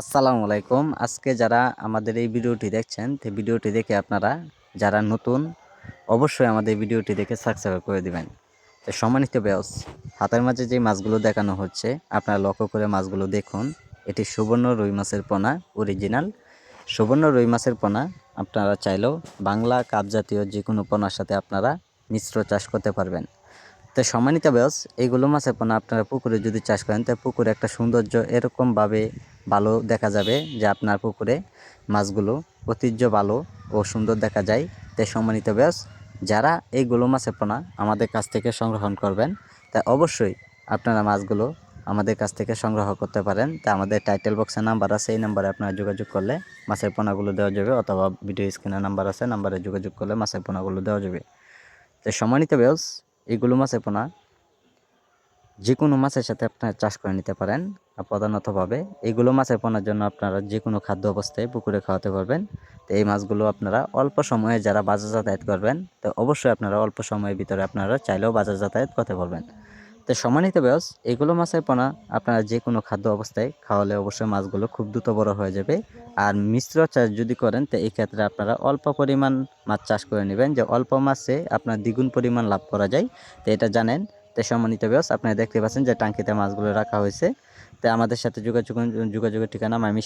আসসালামু আলাইকুম। আজকে যারা আমাদের এই ভিডিওটি দেখছেন সেই ভিডিওটি দেখে আপনারা যারা নতুন, অবশ্যই আমাদের ভিডিওটি দেখে সাবস্ক্রাইব করে দিবেন। তো সম্মানিত ব্যাস হাতের মাঝে যে মাছগুলো দেখানো হচ্ছে, আপনারা লক্ষ্য করে মাছগুলো দেখুন। এটি সুবর্ণ রুই মাছের পোনা অরিজিনাল সুবর্ণ রুই মাছের পোনা, আপনারা চাইলেও বাংলা কাপ জাতীয় যে কোনো পোনার সাথে আপনারা মিশ্র চাষ করতে পারবেন। তো সম্মানিত ব্যাস এইগুলো মাছের পোনা আপনারা পুকুরে যদি চাষ করেন, তো পুকুরে একটা সৌন্দর্য এরকমভাবে ভালো দেখা যাবে যে আপনার পুকুরে মাছগুলো ঐতিহ্য ভালো ও সুন্দর দেখা যায়। তাই সম্মানিত ব্যাস যারা এই গুলো মাছের পোনা আমাদের কাছ থেকে সংগ্রহণ করবেন তা অবশ্যই আপনারা মাছগুলো আমাদের কাছ থেকে সংগ্রহ করতে পারেন। তা আমাদের টাইটেল বক্সে নাম্বার আছে, এই নাম্বারে আপনারা যোগাযোগ করলে মাছের পোনাগুলো দেওয়া যাবে, অথবা ভিডিও স্ক্রিনে নাম্বার আছে নাম্বারে যোগাযোগ করলে মাছের পোনাগুলো দেওয়া যাবে। তো সম্মানিত ব্যাস এইগুলো মাছের পোনা যে কোনো মাছের সাথে আপনারা চাষ করে নিতে পারেন প্রধানতভাবে এইগুলো মাছের পোনার জন্য আপনারা যে কোনো খাদ্য অবস্থায় পুকুরে খাওয়াতে পারবেন। তো এই মাছগুলো আপনারা অল্প সময়ে যারা বাজার যাতায়াত করবেন, তো অবশ্যই আপনারা অল্প সময়ের ভিতরে আপনারা চাইলেও বাজার যাতায়াত করতে পারবেন। তো সমানিত ব্যাস, এগুলো মাছের পোনা আপনারা যে কোনো খাদ্য অবস্থায় খাওয়ালে অবশ্যই মাছগুলো খুব দ্রুত বড় হয়ে যাবে। আর মিশ্র চাষ যদি করেন, তো এই ক্ষেত্রে আপনারা অল্প পরিমাণ মাছ চাষ করে নেবেন, যে অল্প মাছে আপনার দ্বিগুণ পরিমাণ লাভ করা যায়। তো এটা জানেন তো সম্মানিত ব্যাস আপনারা দেখতে পাচ্ছেন যে টাঙ্কিতে মাছগুলো রাখা হয়েছে। তো আমাদের সাথে যোগাযোগ, যোগাযোগের ঠিকানা আমি